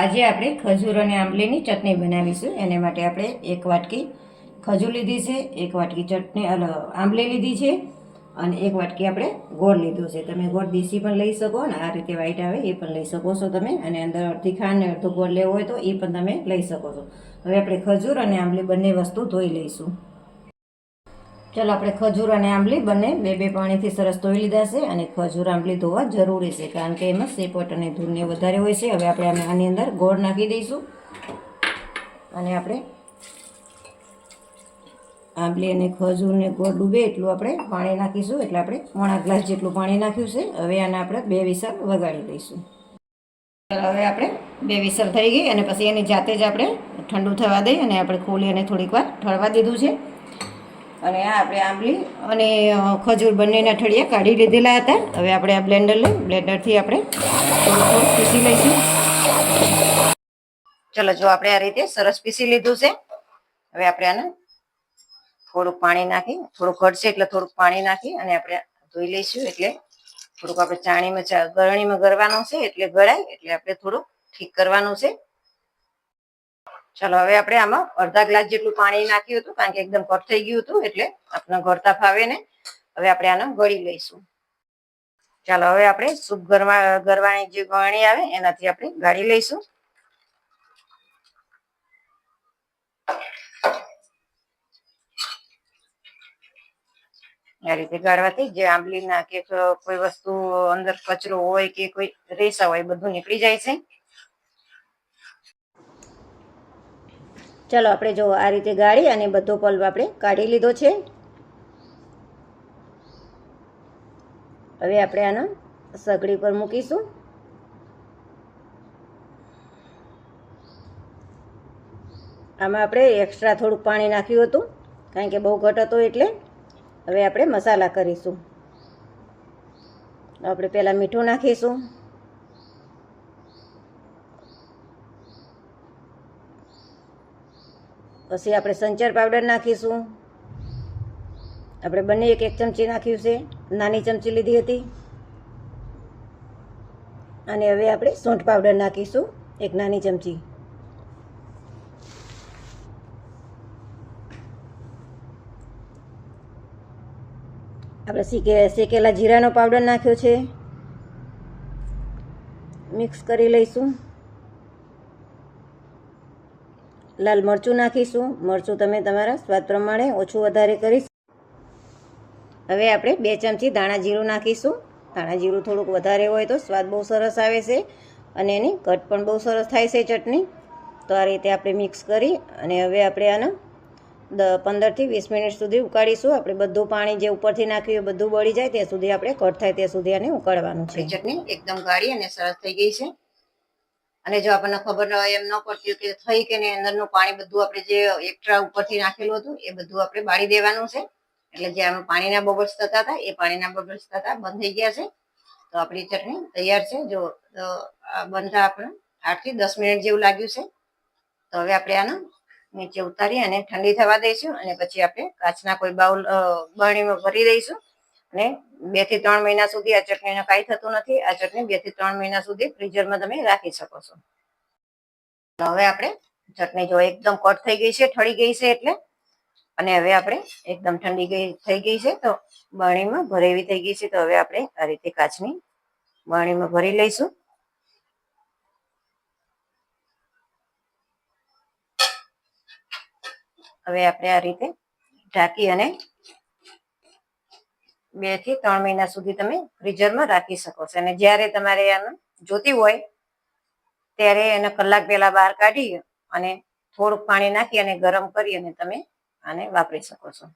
આજે આપણે ખજૂર અને આંબલીની ચટણી બનાવીશું. એને માટે આપણે એક વાટકી ખજૂર લીધી છે, એક વાટકી ચટણી આંબલી લીધી છે અને એક વાટકી આપણે ગોળ લીધો છે. તમે ગોળ દેશી પણ લઈ શકો અને આ રીતે વ્હાઈટ આવે એ પણ લઈ શકો છો તમે. અને અંદર અડધી ખાંડ અડધો ગોળ લેવો હોય તો એ પણ તમે લઈ શકો છો. હવે આપણે ખજૂર અને આંબલી બંને વસ્તુ ધોઈ લઈશું. ચાલો, આપણે ખજૂર અને આંબલી બંને બે બે પાણીથી સરસ ધોઈ લીધા છે અને ખજૂર, આંબલી ધોવા જરૂરી છે, કારણ કે એમાં સેપટ અને ધૂળને વધારે હોય છે. હવે આપણે આને આની અંદર ગોળ નાખી દઈશું. અને આપણે આંબલી અને ખજૂરને ગોળ ડૂબે એટલું આપણે પાણી નાખીશું. એટલે આપણે પોણા ગ્લાસ જેટલું પાણી નાખ્યું છે. હવે આને આપણે બે વિસર વગાડી દઈશું. ચાલો, હવે આપણે બે વિસર થઈ ગઈ અને પછી એની જાતે જ આપણે ઠંડુ થવા દઈ અને આપણે ખોલી અને થોડીક વાર ઠળવા દીધું છે. અને આ આપણે આંબલી અને ખજૂર બંનેના ઠળિયા કાઢી લીધેલા હતા. હવે આપણે આ બ્લેન્ડર લઈ, બ્લેન્ડરથી આપણે થોડું થોડું પીસી લઈશું. ચલો, જો આપણે આ રીતે સરસ પીસી લીધું છે. હવે આપણે આને થોડુંક પાણી નાખી, થોડુંક ઘટશે એટલે થોડુંક પાણી નાખી અને આપણે ધોઈ લઈશું એટલે થોડુંક આપણે ચાણીમાં ગરણીમાં ગરવાનું છે એટલે ગળાય એટલે આપણે થોડુંક ઠીક કરવાનું છે. ચાલો, હવે આપણે આમાં અડધા ગ્લાસ જેટલું પાણી નાખ્યું હતું, કારણ કે એકદમ કટ થઈ ગયું હતું, એટલે આપણે ગળતા ફાવે ને. હવે આપણે આને ગળી લઈશું. ચાલો, હવે આપણે સૂપ ગરમા, ગરવાની જે ગળણી આવે, એનાથી આપણે ગાળી લઈશું. આ રીતે ગાળવાથી જે આંબલીના કે કોઈ વસ્તુ અંદર કચરો હોય કે કોઈ રેસા હોય બધું નીકળી જાય છે. ચાલો આપણે જો આ રીતે ગાળી અને બધો પલ્પ આપણે કાઢી લીધો છે. હવે આપણે આના સગડી પર મૂકીશું. આમાં આપણે એક્સ્ટ્રા થોડુંક પાણી નાખ્યું હતું, કારણ કે બહુ ઘટ હતો એટલે. હવે આપણે મસાલા કરીશું. આપણે પહેલાં મીઠું નાખીશું. પછી આપણે સંચર પાવડર નાખીશું. આપણે બંને એક એક ચમચી નાખ્યું છે. નાની ચમચી લીધી હતી. અને હવે આપણે સૂંઠ પાવડર નાખીશું. એક નાની ચમચી. આપણે શીકે શેકેલા જીરાનો પાવડર નાખ્યો છે. મિક્સ કરી લઈશું. લાલ મરચું નાખીશું. મરચું તમે તમારા સ્વાદ પ્રમાણે ઓછું વધારે કરીશ. હવે આપણે બે ચમચી ધાણા જીરું નાખીશું. ધાણા જીરું થોડુંક વધારે હોય તો સ્વાદ બહુ સરસ આવે છે અને એની કટ પણ બહુ સરસ થાય છે ચટણી. તો આ રીતે આપણે મિક્સ કરી અને હવે આપણે આને પંદરથી વીસ મિનિટ સુધી ઉકાળીશું. આપણે બધું પાણી જે ઉપરથી નાખ્યું એ બધું બળી જાય. ત્યાં સુધી આપણે કટ થાય, ત્યાં સુધી આને ઉકાળવાનું છે. ચટણી એકદમ ગાળી અને સરસ થઈ ગઈ છે. અને જો આપણને ખબર હોય એમ ન પડતી કે થઈ કે નહીં, અંદરનું પાણી બધું આપણે જે એક્સ્ટ્રા ઉપરથી નાખેલું હતું, એ બધું આપણે બાળી દેવાનું છે. એટલે જે આમાં પાણીના બબલ્સ થતા હતા, એ પાણીના બબલ્સ થતા બંધ થઈ ગયા છે. તો આપણી ચટણી તૈયાર છે. જો બનતા આપણે આઠથી દસ મિનિટ જેવું લાગ્યું છે. તો હવે આપણે આને નીચે ઉતારી અને ઠંડી થવા દઈશું અને પછી આપણે કાચના કોઈ બાઉલ બરણીમાં ભરી દઈશું. અને બેથી ત્રણ મહિના સુધી આ ચટણીને કાંઈ થતું નથી. આ ચટણી બેથી ત્રણ મહિના સુધી ફ્રીઝરમાં તમે રાખી શકો છો. હવે આપણે ચટણી જો એકદમ કટ થઈ ગઈ છે, ઠળી ગઈ છે એટલે, અને હવે આપણે એકદમ ઠંડી ગઈ, થઈ ગઈ છે, તો બરણીમાં ભરેવી થઈ ગઈ છે, તો હવે આપણે આ રીતે કાચની બરણીમાં ભરી લઈશું. હવે આપણે આ રીતે ઢાંકી અને બેથી ત્રણ મહિના સુધી તમે ફ્રીઝરમાં રાખી શકો છો. અને જ્યારે તમારે એને જોતી હોય, ત્યારે એને કલાક પહેલા બહાર કાઢી અને થોડુંક પાણી નાખી અને ગરમ કરી અને તમે આને વાપરી શકો છો.